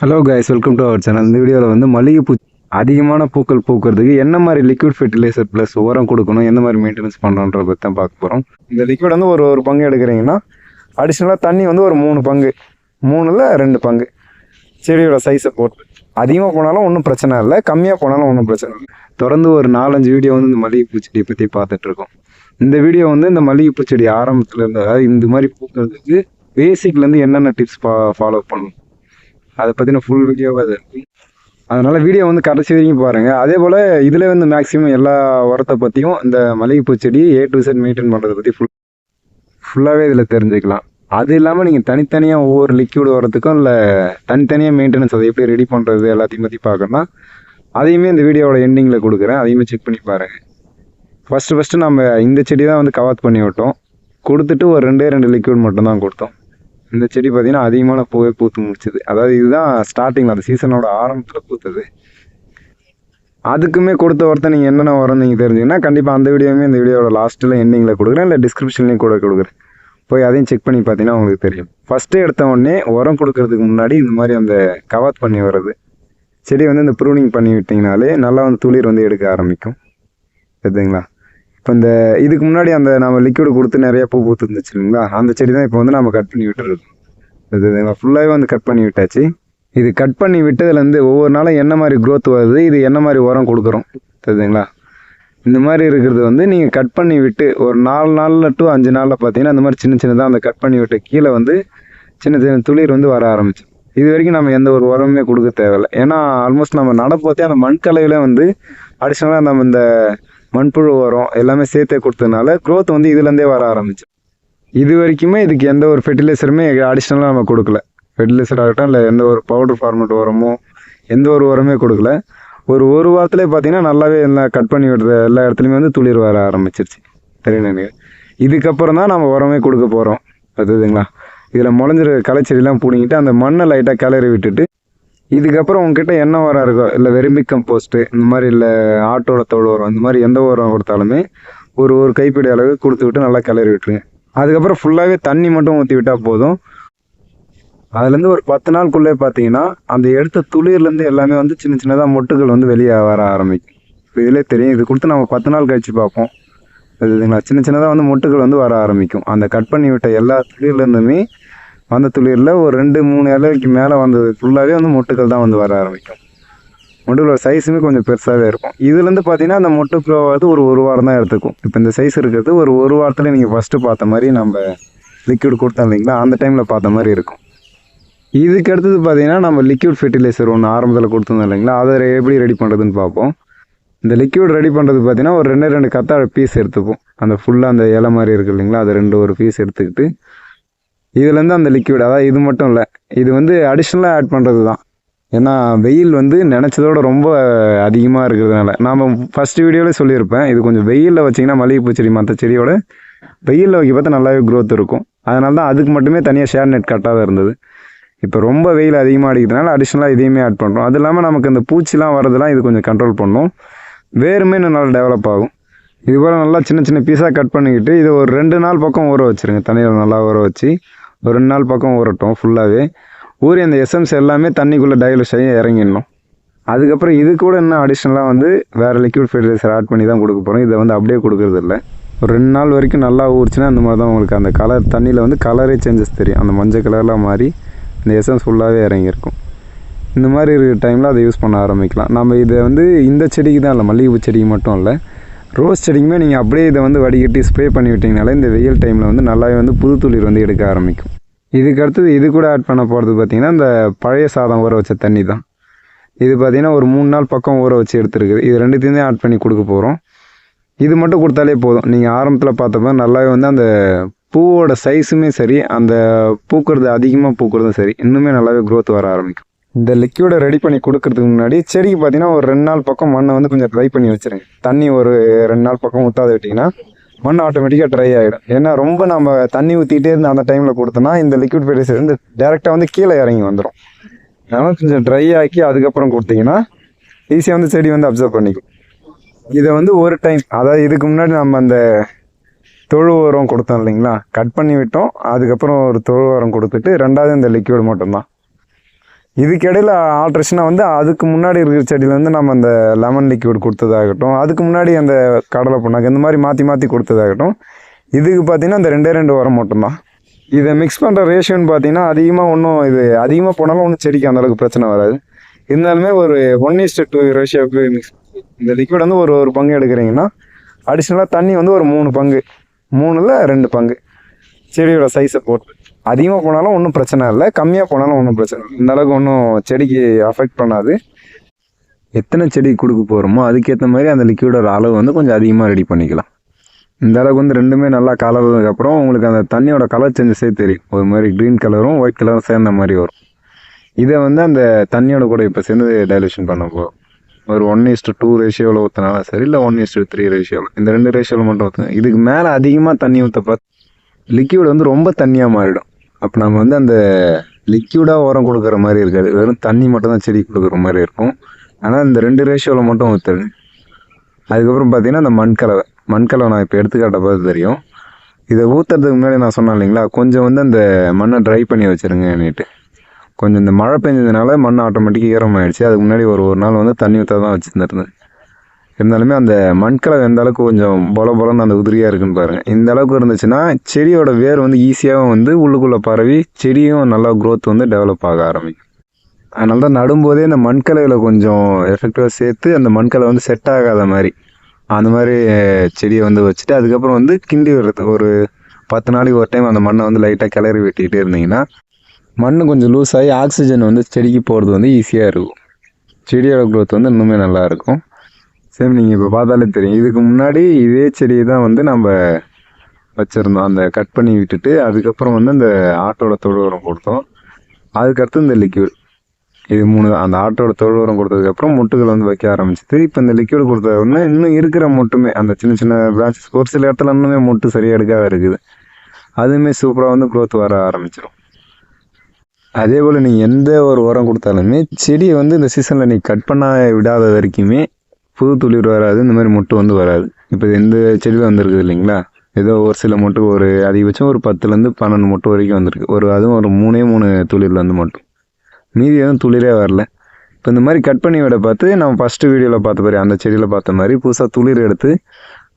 Hello guys welcome to our channel இந்த வீடியோவில் வந்து மல்லிகைப்பூ அதிகமான பூக்கள் பூக்கிறதுக்கு என்ன மாதிரி லிக்விட் ஃபெர்டிலைசர் ப்ளஸ் உரம் கொடுக்கணும் எந்த மாதிரி மெயின்டெனன்ஸ் பண்ணணுன்றத பற்றி தான் பார்க்க போகிறோம் இந்த லிக்விட் வந்து ஒரு ஒரு பங்கு எடுக்கிறீங்கன்னா அடிஷ்னலாக தண்ணி வந்து ஒரு மூணு பங்கு. மூணில் ரெண்டு பங்கு. செடியோட சைஸை போட்டு. அதிகமாக போனாலும் ஒன்றும் பிரச்சனை இல்லை கம்மியாக போனாலும் ஒன்றும் பிரச்சனை இல்லை. தொடர்ந்து ஒரு நாலஞ்சு வீடியோ வந்து இந்த மல்லிகைப்பூ செடியை பற்றி பார்த்துட்ருக்கோம் இந்த வீடியோ வந்து இந்த மல்லிகைப்பூ செடி ஆரம்பத்துல இருந்து அதாவது இந்த மாதிரி பூக்கிறதுக்கு பேசிக்லேருந்து என்னென்ன டிப்ஸ் ஃபா ஃபாலோ பண்ணணும்? அதை பற்றின ஃபுல் வீடியோவாக அது. அதனால் வீடியோ வந்து கடைசி வரைக்கும் பாருங்கள் அதே போல் இதில் வந்து மேக்ஸிமம் எல்லா உரத்தை பற்றியும் இந்த மல்லிகைப்பூ செடி ஏ டு செட் மெயின்டைன் பண்ணுறதை பற்றி ஃபுல் ஃபுல்லாகவே இதில் தெரிஞ்சுக்கலாம். அது இல்லாமல் நீங்கள் தனித்தனியாக ஒவ்வொரு லிக்யூடு உரத்துக்கும் இல்லை தனித்தனியாக மெயின்டெனன்ஸ் அதை எப்படி ரெடி பண்ணுறது எல்லாத்தையும் பற்றி பார்க்கணும் அதையுமே இந்த வீடியோவோட எண்டிங்கில் கொடுக்குறேன். அதையுமே செக் பண்ணி பாருங்கள் ஃபஸ்ட்டு ஃபஸ்ட்டு நம்ம இந்த செடி தான் வந்து கவாத் பண்ணி விட்டோம். கொடுத்துட்டு ஒரு ரெண்டே ரெண்டு லிக்யூட் மட்டும்தான் கொடுத்தோம். இந்த செடி பார்த்தீங்கன்னா அதிகமான பூவே பூத்து முடிச்சுது. அதாவது இதுதான் ஸ்டார்டிங் அந்த சீசனோட ஆரம்பத்தில் பூத்தது. அதுக்குமே கொடுத்த ஒருத்தர் நீங்கள் என்னென்ன வரும் நீங்கள் தெரிஞ்சுங்கன்னா கண்டிப்பாக அந்த வீடியோவுமே இந்த வீடியோட லாஸ்ட்டில் எண்டிங்கில் கொடுக்குறேன். இல்லை டிஸ்கிரிப்ஷன்லேயும் கூட கொடுக்குறேன். போய் அதையும் செக் பண்ணி பார்த்தீங்கன்னா உங்களுக்கு தெரியும். ஃபஸ்ட்டு எடுத்த உடனே உரம் கொடுக்கறதுக்கு முன்னாடி இந்த மாதிரி அந்த கவாத் பண்ணி வர்றது. செடி வந்து இந்த ப்ரூனிங் பண்ணி விட்டிங்கனாலே நல்லா வந்து துளிர் வந்து எடுக்க ஆரம்பிக்கும். சரிங்களா? இப்போ இந்த இதுக்கு முன்னாடி அந்த நம்ம லிக்விட் கொடுத்து நிறைய பூ பூத்து இருந்துச்சு இல்லைங்களா? அந்த செடி தான் இப்போ வந்து நம்ம கட் பண்ணி விட்டுருக்கோம். இது ஃபுல்லாகவே வந்து கட் பண்ணி விட்டாச்சு. இது கட் பண்ணி விட்டதுலேருந்து ஒவ்வொரு நாளும் என்ன மாதிரி க்ரோத் வருது இது என்ன மாதிரி உரம் கொடுக்குறோம் தெரியுதுங்களா? இந்த மாதிரி இருக்கிறது வந்து நீங்கள் கட் பண்ணி விட்டு ஒரு நாலு நாளில் டு அஞ்சு நாளில் பார்த்தீங்கன்னா அந்த மாதிரி சின்ன சின்னதாக அந்த கட் பண்ணி விட்டு கீழே வந்து சின்ன சின்ன துளிர் வந்து வர ஆரம்பிச்சு. இது வரைக்கும் நம்ம எந்த ஒரு உரமுமே கொடுக்க தேவையில்லை. ஏன்னா ஆல்மோஸ்ட் நம்ம நடப்போத்தே அந்த மண் கலவையில வந்து அடிஷ்னலாக நம்ம இந்த மண்புழு உரம் எல்லாமே சேர்த்தே கொடுத்ததுனால க்ரோத் வந்து இதுலேருந்தே வர ஆரம்பிச்சு. இது வரைக்குமே இதுக்கு எந்த ஒரு ஃபெர்டிலைசருமே அடிஷ்னலாக நம்ம கொடுக்கல. ஃபெர்டிலைசர் ஆகட்டும் இல்லை எந்த ஒரு பவுடர் ஃபார்மேட் உரமோ எந்த ஒரு உரமே கொடுக்கல. ஒரு ஒரு வாரத்துலேயே பார்த்தீங்கன்னா நல்லாவே எல்லாம் கட் பண்ணி விடுற எல்லா இடத்துலையுமே வந்து துளிர் வர ஆரம்பிச்சிருச்சு. தெரியுங்க இதுக்கப்புறம் தான் நம்ம உரமே கொடுக்க போகிறோம் பார்த்துதுங்களா இதில் முளைஞ்சிரு களைச்செடிலாம் பிடிங்கிட்டு அந்த மண்ணை லைட்டாக கிளறி விட்டுட்டு இதுக்கப்புறம் உங்ககிட்ட என்ன உரம் இருக்கோ இல்லை வெறும்பி கம்போஸ்ட்டு இந்த மாதிரி இல்லை ஆட்டோட தோல் உரம் இந்த மாதிரி எந்த உரம் கொடுத்தாலுமே ஒரு ஒரு கைப்பிடி அளவு கொடுத்து விட்டு நல்லா கிளறி விட்டுருங்க. அதுக்கப்புறம் ஃபுல்லாகவே தண்ணி மட்டும் ஊற்றி விட்டால் போதும். அதுலேருந்து ஒரு பத்து நாளுக்குள்ளே பார்த்தீங்கன்னா அந்த எடுத்த துளிர்லேருந்து எல்லாமே வந்து சின்ன சின்னதாக மொட்டுகள் வந்து வெளியே வர ஆரம்பிக்கும். இப்போ இதிலே தெரியும் இது கொடுத்து நம்ம பத்து நாள் கழிச்சு பார்ப்போம். இதுங்களா சின்ன சின்னதாக வந்து மொட்டுகள் வந்து வர ஆரம்பிக்கும். அந்த கட் பண்ணி விட்ட எல்லா துளிர்லேருந்துமே வந்த துளிரில் ஒரு ரெண்டு மூணு இலைக்கு மேலே வந்தது ஃபுல்லாகவே வந்து மொட்டுக்கள் தான் வந்து வர ஆரம்பிக்கும். மொட்டுகளோட சைஸுமே கொஞ்சம் பெருசாகவே இருக்கும். இதுலேருந்து பார்த்தீங்கன்னா அந்த மொட்டு ப்ரோ வந்து ஒரு ஒரு வாரம் தான் எடுத்துக்கும். இப்போ இந்த சைஸ் இருக்கிறது ஒரு ஒரு வாரத்தில் நீங்கள் ஃபஸ்ட்டு பார்த்த மாதிரி நம்ம லிக்விட் கொடுத்தோம் இல்லைங்களா? அந்த டைமில் பார்த்த மாதிரி இருக்கும். இதுக்கு அடுத்தது பார்த்தீங்கன்னா நம்ம லிக்விட் ஃபெர்டிலைசர் ஒன்று ஆரம்பத்தில் கொடுத்துருந்தோம் இல்லைங்களா? அதை எப்படி ரெடி பண்ணுறதுன்னு பார்ப்போம். இந்த லிக்விட் ரெடி பண்ணுறது பார்த்தீங்கன்னா ஒரு ரெண்டு ரெண்டு கத்தாழை பீஸ் எடுத்துப்போம். அந்த ஃபுல்லாக அந்த இலை மாதிரி இருக்குது இல்லைங்களா? அது ரெண்டு ஒரு பீஸ் எடுத்துக்கிட்டு இதுலேருந்து அந்த லிக்விட் அதாவது இது மட்டும் இல்லை இது வந்து அடிஷ்னலாக ஆட் பண்ணுறது தான். ஏன்னா வெயில் வந்து நினச்சதோட ரொம்ப அதிகமாக இருக்கிறதுனால. நாம் ஃபஸ்ட் வீடியோவில் சொல்லியிருப்பேன் இது கொஞ்சம் வெயிலில் வச்சிங்கன்னா மல்லிகைப்பூ செடி மற்ற செடியோட வெயிலில் வைக்க பார்த்தா நல்லாவே க்ரோத் இருக்கும். அதனால தான் அதுக்கு மட்டுமே தனியாக ஷேர் நெட் கட்டாக இருந்தது. இப்போ ரொம்ப வெயில் அதிகமாக அடிக்கிறதுனால அடிஷ்னலாக இதையுமே ஆட் பண்ணுறோம் அது இல்லாமல் நமக்கு இந்த பூச்சிலாம் வரதெல்லாம் இது கொஞ்சம் கண்ட்ரோல் பண்ணும். வேறுமே இன்னும் நல்லா டெவலப் ஆகும். இது போல் நல்லா சின்ன சின்ன பீஸாக கட் பண்ணிக்கிட்டு இது ஒரு ரெண்டு நாள் பக்கம் ஊற வச்சுருங்க. தண்ணியில் நல்லா ஊற வச்சு. ஒரு ரெண்டு நாள் பக்கம் ஊறட்டும் ஃபுல்லாகவே ஊறி அந்த எஸ்எம்ஸ் எல்லாமே தண்ணிக்குள்ளே டைலூஸ் ஆகி இறங்கிடணும். அதுக்கப்புறம் இது கூட இன்னும் அடிஷ்னலாக வந்து வேறு லிக்விட் ஃபெர்டிலைசர் ஆட் பண்ணி தான் கொடுக்க போகிறோம் இதை வந்து அப்படியே கொடுக்கறது இல்லை. ஒரு ரெண்டு நாள் வரைக்கும் நல்லா ஊறிச்சுன்னா அந்த மாதிரி தான் உங்களுக்கு அந்த கலர் தண்ணியில் வந்து கலரே சேஞ்சஸ் தெரியும். அந்த மஞ்சள் கலர்லாம் மாறி அந்த எசன்ஸ் ஃபுல்லாகவே இறங்கியிருக்கும். இந்த மாதிரி இருக்கிற டைமில் அதை யூஸ் பண்ண ஆரம்பிக்கலாம். நம்ம இதை வந்து இந்த செடிக்கு தான் இல்லை மல்லிகைப்பூ செடிக்கு மட்டும் இல்லை. ரோஸ் செடிக்குமே நீங்கள் அப்படியே இதை வந்து வடிகட்டி ஸ்ப்ரே பண்ணி விட்டிங்கனாலே இந்த வெயில் டைமில் வந்து நல்லாவே வந்து புது துளிர் வந்து எடுக்க ஆரம்பிக்கும். இதுக்கு அடுத்தது இது கூட ஆட் பண்ண போகிறது பார்த்திங்கன்னா இந்த பழைய சாதம் ஊற வச்ச தண்ணி தான். இது பார்த்திங்கன்னா ஒரு மூணு நாள் பக்கம் ஊற வச்சு எடுத்துருக்குது. இது ரெண்டுத்தையும் ஆட் பண்ணி கொடுக்க போகிறோம் இது மட்டும் கொடுத்தாலே போதும். நீங்கள் ஆரம்பத்தில் பார்த்தப்ப நல்லாவே வந்து அந்த பூவோட சைஸுமே சரி அந்த பூக்கிறது அதிகமாக பூக்கிறதும் சரி இன்னுமே நல்லாவே க்ரோத் வர ஆரம்பிக்கும். இந்த லிக்யூடை ரெடி பண்ணி கொடுக்கறதுக்கு முன்னாடி செடிக்கு பார்த்தீங்கன்னா ஒரு ரெண்டு நாள் பக்கம் மண்ணை வந்து கொஞ்சம் ட்ரை பண்ணி வச்சுருங்க. தண்ணி ஒரு ரெண்டு நாள் பக்கம் ஊற்றாத விட்டிங்கன்னா மண் ஆட்டோமேட்டிக்காக ட்ரை ஆகிடும் ஏன்னா ரொம்ப நம்ம தண்ணி ஊற்றிட்டே இருந்து அந்த டைமில் கொடுத்தோன்னா இந்த லிக்விட் ஃபெர்டிலைசர் வந்து டேரெக்டாக வந்து கீழே இறங்கி வந்துடும் அதனால் கொஞ்சம் ட்ரை ஆக்கி அதுக்கப்புறம் கொடுத்தீங்கன்னா ஈஸியாக வந்து செடி வந்து அப்சர்வ் பண்ணிக்கும். இதை வந்து ஒரு டைம் அதாவது இதுக்கு முன்னாடி நம்ம அந்த தொழு உரம் கொடுத்தோம் இல்லைங்களா? கட் பண்ணி விட்டோம். அதுக்கப்புறம் ஒரு தொழு உரம் கொடுத்துட்டு ரெண்டாவது இந்த லிக்விட் மட்டும்தான். இதுக்கிடையில் ஆல்ட்ரேஷனாக வந்து அதுக்கு முன்னாடி இருக்கிற செடியில் வந்து நம்ம அந்த லெமன் லிக்விட் கொடுத்ததாகட்டும் அதுக்கு முன்னாடி அந்த கடலை புண்ணாக்கு இந்த மாதிரி மாற்றி மாற்றி கொடுத்ததாகட்டும் இதுக்கு பார்த்தீங்கன்னா இந்த ரெண்டே ரெண்டு உரம் மட்டும்தான். இதை மிக்ஸ் பண்ணுற ரேஷியோன்னு பார்த்தீங்கன்னா அதிகமாக ஒன்றும் இது அதிகமாக போனாலும் ஒன்றும் செடிக்கு அந்தளவுக்கு பிரச்சனை வராது. இருந்தாலுமே ஒரு ஒன் இஸ்ட் டூ ரேஷியோக்கு மிக்ஸ் இந்த லிக்விட் வந்து ஒரு ஒரு பங்கு எடுக்கிறீங்கன்னா அடிஷ்னலாக தண்ணி வந்து ஒரு மூணு பங்கு மூணில் ரெண்டு பங்கு செடியோட சைஸை போட்டு. அதிகமாக போனாலும் ஒன்றும் பிரச்சனை இல்லை. கம்மியாக போனாலும் ஒன்றும் பிரச்சனை இல்லை. இந்த அளவுக்கு ஒன்றும் செடிக்கு அஃபெக்ட் பண்ணாது. எத்தனை செடி கொடுக்க போகிறோமோ அதுக்கேற்ற மாதிரி அந்த லிக்யூடோட அளவு வந்து கொஞ்சம் அதிகமாக ரெடி பண்ணிக்கலாம். இந்த அளவுக்கு வந்து ரெண்டுமே நல்லா கலந்ததுக்கப்புறம் உங்களுக்கு அந்த தண்ணியோட கலர் சேஞ்சஸே தெரியும். ஒரு மாதிரி க்ரீன் கலரும் ஒயிட் கலரும் சேர்ந்த மாதிரி வரும். இதை வந்து அந்த தண்ணியோட கூட இப்போ சேர்ந்து டைலூஷன் பண்ண போகிறோம் ஒரு ஒன் இஸ்டு டூ ரேஷியோவில் ஊற்றினாலும் சரி இல்லை ஒன் இஸ்டு த்ரீ ரேஷியோவில் இந்த ரெண்டு ரேஷியோவில் மட்டும் ஊற்றுங்க இதுக்கு மேலே அதிகமாக தண்ணி ஊற்ற பார்த்து லிக்யூட் வந்து ரொம்ப தண்ணியாக மாறிடும். அப்போ நம்ம வந்து அந்த லிக்யூடாக உரம் கொடுக்குற மாதிரி இருக்காது. வெறும் தண்ணி மட்டும் தான் செடி கொடுக்குற மாதிரி இருக்கும். ஆனால் இந்த ரெண்டு ரேஷியோவில் மட்டும் ஊற்றுங்க அதுக்கப்புறம் பார்த்தீங்கன்னா அந்த மண்கலவை. மண்கலவை நான் இப்போ எடுத்துக்காட்ட பார்த்து தெரியும். இதை ஊற்றுறதுக்கு முன்னாடி நான் சொன்னேன் இல்லைங்களா? கொஞ்சம் வந்து அந்த மண்ணை ட்ரை பண்ணி வச்சுருங்கன்னுட்டு. கொஞ்சம் இந்த மழை பெஞ்சதுனால மண் ஆட்டோமேட்டிக்காக ஈரமாயிடுச்சு. அதுக்கு முன்னாடி ஒரு ஒரு நாள் வந்து தண்ணி ஊற்ற தான் வச்சுருந்துருந்தேன். இருந்தாலுமே அந்த மண்கலவை எந்த அளவுக்கு கொஞ்சம் பொல பொலன்னு அந்த உதிரியாக இருக்குன்னு பாருங்கள் இந்த அளவுக்கு இருந்துச்சுன்னா செடியோட வேர் வந்து ஈஸியாகவும் வந்து உள்ளுக்குள்ளே பரவி செடியும் நல்லா க்ரோத் வந்து டெவலப் ஆக ஆரம்பிக்கும். அதனால தான் நடும்போதே இந்த மண்கலையில் கொஞ்சம் எஃபெக்டிவாக சேர்த்து அந்த மண்கலை வந்து செட் ஆகாத மாதிரி அந்த மாதிரி செடியை வந்து வச்சுட்டு அதுக்கப்புறம் வந்து கிண்டி விடுறது. ஒரு பத்து நாளைக்கு ஒரு டைம் அந்த மண்ணை வந்து லைட்டாக கிளறி வெட்டிக்கிட்டே இருந்தீங்கன்னா மண் கொஞ்சம் லூஸ் ஆகி ஆக்சிஜன் வந்து செடிக்கு போகிறது வந்து ஈஸியாக இருக்கும். செடியோட க்ரோத் வந்து இன்னுமே நல்லாயிருக்கும் சேம் நீங்கள் இப்போ பார்த்தாலே தெரியும். இதுக்கு முன்னாடி இதே செடியை தான் வந்து நம்ம வச்சுருந்தோம். அந்த கட் பண்ணி விட்டுட்டு அதுக்கப்புறம் வந்து அந்த ஆட்டோட தொழு உரம் கொடுத்தோம் அதுக்கடுத்து இந்த லிக்யூட் இது மூணு அந்த ஆட்டோட தொழு உரம் கொடுத்ததுக்கப்புறம் முட்டுகள் வந்து வைக்க ஆரம்பிச்சிது. இப்போ இந்த லிக்யூட் கொடுத்த உடனே இன்னும் இருக்கிற மொட்டுமே அந்த சின்ன சின்ன பிரான்ச்சஸ் ஒரு சில இடத்துல இன்னுமே முட்டு சரியாக எடுக்காத இருக்குது. அதுவுமே சூப்பராக வந்து க்ரோத் வர ஆரம்பிச்சிடும் அதே போல் நீங்கள் எந்த ஒரு உரம் கொடுத்தாலுமே செடியை வந்து இந்த சீசனில் நீ கட் பண்ண விடாத வரைக்குமே புது துளிர் வராது இந்த மாதிரி மொட்டு வந்து வராது. இப்போ எந்த செடியில் வந்திருக்குது இல்லைங்களா? ஏதோ ஒரு சில மொட்டு ஒரு அதிகபட்சம் ஒரு பத்துலேருந்து பன்னெண்டு மொட்டு வரைக்கும் வந்திருக்கு. ஒரு அதுவும் ஒரு மூணே மூணு துளிரில் வந்து மட்டும். மீதி எதுவும் துளிரே வரல. இப்போ இந்த மாதிரி கட் பண்ணி விட பார்த்து நம்ம ஃபஸ்ட்டு வீடியோவில் பார்த்த மாதிரி அந்த செடியில் பார்த்த மாதிரி புதுசாக துளிர் எடுத்து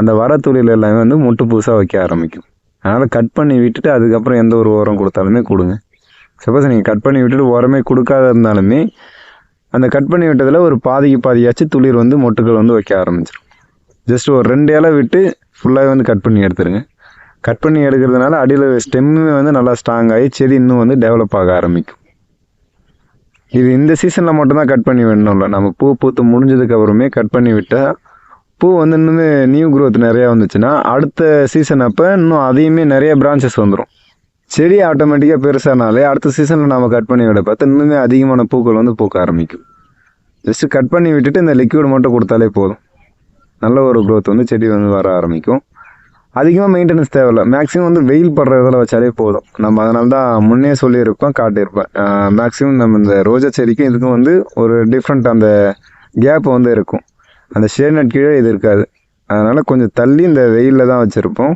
அந்த வர துளிர் எல்லாமே வந்து மொட்டு புதுசாக வைக்க ஆரம்பிக்கும். அதனால் கட் பண்ணி விட்டுட்டு அதுக்கப்புறம் எந்த ஒரு உரம் கொடுத்தாலுமே கொடுங்க. சப்போஸ் நீங்கள் கட் பண்ணி விட்டுட்டு உரமே கொடுக்காத இருந்தாலுமே அந்த கட் பண்ணி விட்டதில் ஒரு பாதிக்கு பாதியாச்சும் துளிர் வந்து மொட்டுக்கள் வந்து வைக்க ஆரம்பிச்சிடும் ஜஸ்ட் ஒரு ரெண்டு இலை விட்டு ஃபுல்லாகவே வந்து கட் பண்ணி எடுத்துருங்க. கட் பண்ணி எடுக்கிறதுனால அடியில் ஸ்டெம்முமே வந்து நல்லா ஸ்ட்ராங் ஆகி செடி இன்னும் வந்து டெவலப் ஆக ஆரம்பிக்கும். இது இந்த சீசனில் மட்டும்தான் கட் பண்ணி விடணும்ல. நம்ம பூ பூத்து முடிஞ்சதுக்கு அப்புறமே கட் பண்ணி விட்டால் பூ வந்து இன்னுமே நியூ க்ரோத் நிறையா வந்துச்சுன்னா அடுத்த சீசன் அப்போ இன்னும் அதையுமே நிறைய பிரான்ச்சஸ் வந்துடும் செடி ஆட்டோமேட்டிக்காக பெருசானாலே அடுத்த சீசனில் நம்ம கட் பண்ணி விட பார்த்து இன்னுமே அதிகமான பூக்கள் வந்து பூக்க ஆரம்பிக்கும். ஜஸ்ட் கட் பண்ணி விட்டுட்டு இந்த லிக்விட் மட்டும் கொடுத்தாலே போதும். நல்ல ஒரு க்ரோத் வந்து செடி வந்து வர ஆரம்பிக்கும். அதிகமாக மெயின்டெனன்ஸ் தேவையில்லை. மேக்ஸிமம் வந்து வெயில் படுற இதில் வச்சாலே போதும். நம்ம அதனால தான் முன்னே சொல்லியிருப்போம் காட்டியிருப்பேன் மேக்ஸிமம் நம்ம இந்த ரோஜா செடிக்கும் இதுக்கும் வந்து ஒரு டிஃப்ரெண்ட் அந்த கேப் வந்து இருக்கும். அந்த ஷேட் நட் கீழே இது இருக்காது. அதனால் கொஞ்சம் தள்ளி இந்த வெயிலில் தான் வச்சுருப்போம்.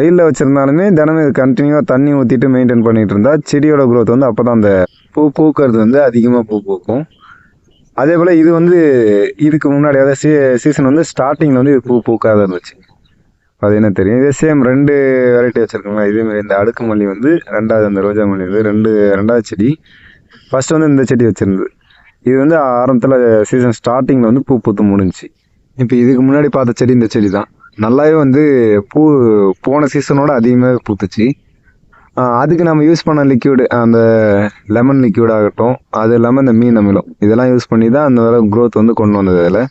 வெயிலில் வச்சுருந்தாலுமே தினமும் இது கண்டினியூவாக தண்ணி ஊற்றிட்டு மெயின்டைன் பண்ணிகிட்டு இருந்தால் செடியோட க்ரோத் வந்து அப்போ தான் அந்த பூ பூக்கிறது வந்து அதிகமாக பூ பூக்கும். அதே போல் இது வந்து இதுக்கு முன்னாடி அதாவது சீ சீசன் வந்து ஸ்டார்டிங்கில் வந்து இது பூ பூக்காத இருந்துச்சு. அது என்ன தெரியும்? இதே சேம் ரெண்டு வெரைட்டி வச்சுருக்கோங்களா இதேமாதிரி இந்த அடுக்கு மல்லி வந்து ரெண்டாவது அந்த ரோஜா மல்லி வந்து ரெண்டு ரெண்டாவது செடி. ஃபஸ்ட்டு வந்து இந்த செடி வச்சுருந்தது. இது வந்து ஆரம்பத்தில் சீசன் ஸ்டார்டிங்கில் வந்து பூ பூத்து முடிஞ்சுச்சு. இப்போ இதுக்கு முன்னாடி பார்த்த செடி இந்த செடி தான் நல்லாவே வந்து பூ போன சீசனோட அதிகமாக பூத்துச்சு. அதுக்கு நம்ம யூஸ் பண்ண லிக்யூடு அந்த லெமன் லிக்யூட் ஆகட்டும் அது இல்லாமல் இந்த மீன் அமிலம் இதெல்லாம் யூஸ் பண்ணி தான் அந்த அளவு க்ரோத் வந்து கொண்டு வந்தது அதில்.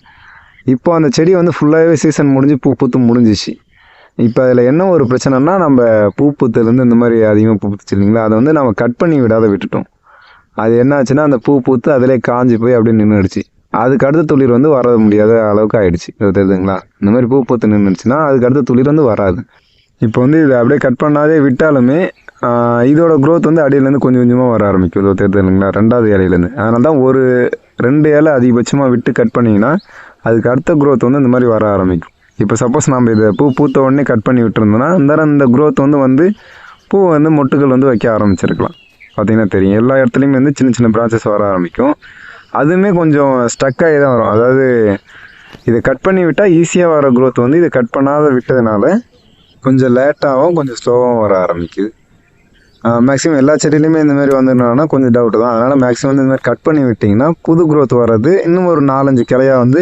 இப்போ அந்த செடி வந்து ஃபுல்லாகவே சீசன் முடிஞ்சு பூ பூத்து முடிஞ்சிச்சு. இப்போ அதில் என்ன ஒரு பிரச்சனைனா நம்ம பூ பூத்துலேருந்து இந்த மாதிரி அதிகமாக பூ பூத்துச்சு இல்லைங்களா? அதை வந்து நம்ம கட் பண்ணி விடாத விட்டுட்டோம். அது என்ன ஆச்சுன்னா அந்த பூ பூத்து அதிலே காஞ்சி போய் அப்படியே நின்றுடுச்சு அதுக்கு அடுத்த துளிர் வந்து வர முடியாத அளவுக்கு ஆயிடுச்சு. தெரியுதுங்களா? இந்த மாதிரி பூ பூத்து நின்றுச்சுன்னா அதுக்கு அடுத்த துளிர் வந்து வராது. இப்போ வந்து இதை அப்படியே கட் பண்ணாதே விட்டாலுமே இதோட க்ரோத் வந்து அடியிலேருந்து கொஞ்சம் கொஞ்சமாக வர ஆரம்பிக்கும். இது தெரியுதுங்களா ரெண்டாவது இலையிலேருந்து. அதனால தான் ஒரு ரெண்டு இலை அதிகபட்சமாக விட்டு கட் பண்ணிங்கன்னா அதுக்கு அடுத்த க்ரோத் வந்து இந்த மாதிரி வர ஆரம்பிக்கும். இப்போ சப்போஸ் நம்ம இதை பூ பூத்த உடனே கட் பண்ணி விட்டுருந்தோம்னா அந்த இந்த க்ரோத் வந்து வந்து பூ வந்து மொட்டுகள் வந்து வைக்க ஆரம்பிச்சிருக்கலாம். பார்த்திங்கன்னா தெரியும். எல்லா இடத்துலையுமே வந்து சின்ன சின்ன பிரான்ச்சஸ் வர ஆரம்பிக்கும். அதுவுமே கொஞ்சம் ஸ்டக் ஆகி தான் வரும். அதாவது இதை கட் பண்ணி விட்டால் ஈஸியாக வர க்ரோத் வந்து இதை கட் பண்ணாத விட்டதுனால கொஞ்சம் லேட்டாகவும் கொஞ்சம் ஸ்லோவாகவும் வர ஆரம்பிக்குது. மேக்ஸிமம் எல்லா செடியிலையுமே இந்த மாதிரி வந்துருந்தோம்னா கொஞ்சம் டவுட் தான். அதனால் மேக்ஸிமம் வந்து இந்த மாதிரி கட் பண்ணி விட்டிங்கன்னா புது க்ரோத் வர்றது இன்னும் ஒரு நாலஞ்சு கிளையாக வந்து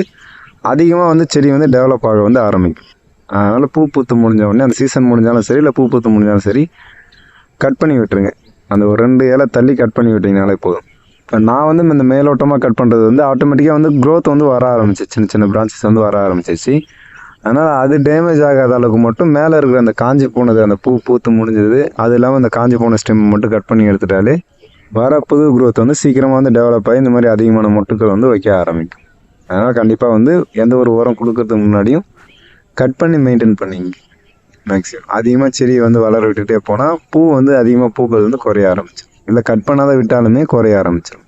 அதிகமாக வந்து செடி வந்து டெவலப் ஆக வந்து ஆரம்பிக்கும். அதனால் பூ பூத்து முடிஞ்ச உடனே அந்த சீசன் முடிஞ்சாலும் சரி இல்லை பூ பூத்து முடிஞ்சாலும் சரி கட் பண்ணி விட்டுருங்க. அந்த ஒரு ரெண்டு இலை தள்ளி கட் பண்ணி விட்டிங்கனாலே போதும். இப்போ நான் வந்து இந்த மேலோட்டமாக கட் பண்ணுறது வந்து ஆட்டோமேட்டிக்காக வந்து க்ரோத் வந்து வர ஆரம்பிச்சு சின்ன சின்ன பிரான்ச்சஸ் வந்து வர ஆரம்பிச்சிச்சு. அதனால் அது டேமேஜ் ஆகாத அளவுக்கு மட்டும் மேலே இருக்கிற அந்த காஞ்சி போனது அந்த பூ பூத்து முடிஞ்சது அது இல்லாமல் அந்த காஞ்சி போன ஸ்டெம் மட்டும் கட் பண்ணி எடுத்துட்டாலே வர புது growth வந்து சீக்கிரமாக வந்து டெவலப் ஆகி இந்த மாதிரி அதிகமான மொட்டுக்கள் வந்து வைக்க ஆரம்பிக்கும். அதனால் கண்டிப்பாக வந்து எந்த ஒரு உரம் கொடுக்கறதுக்கு முன்னாடியும் கட் பண்ணி மெயின்டைன் பண்ணிங்க. மேக்ஸிமம் அதிகமாக செடியை வந்து வளர விட்டுகிட்டே போனால் பூ வந்து அதிகமாக பூக்கள் வந்து குறைய ஆரம்பிச்சு இல்லை கட் பண்ணாத விட்டாலுமே குறைய ஆரம்பிச்சிடும்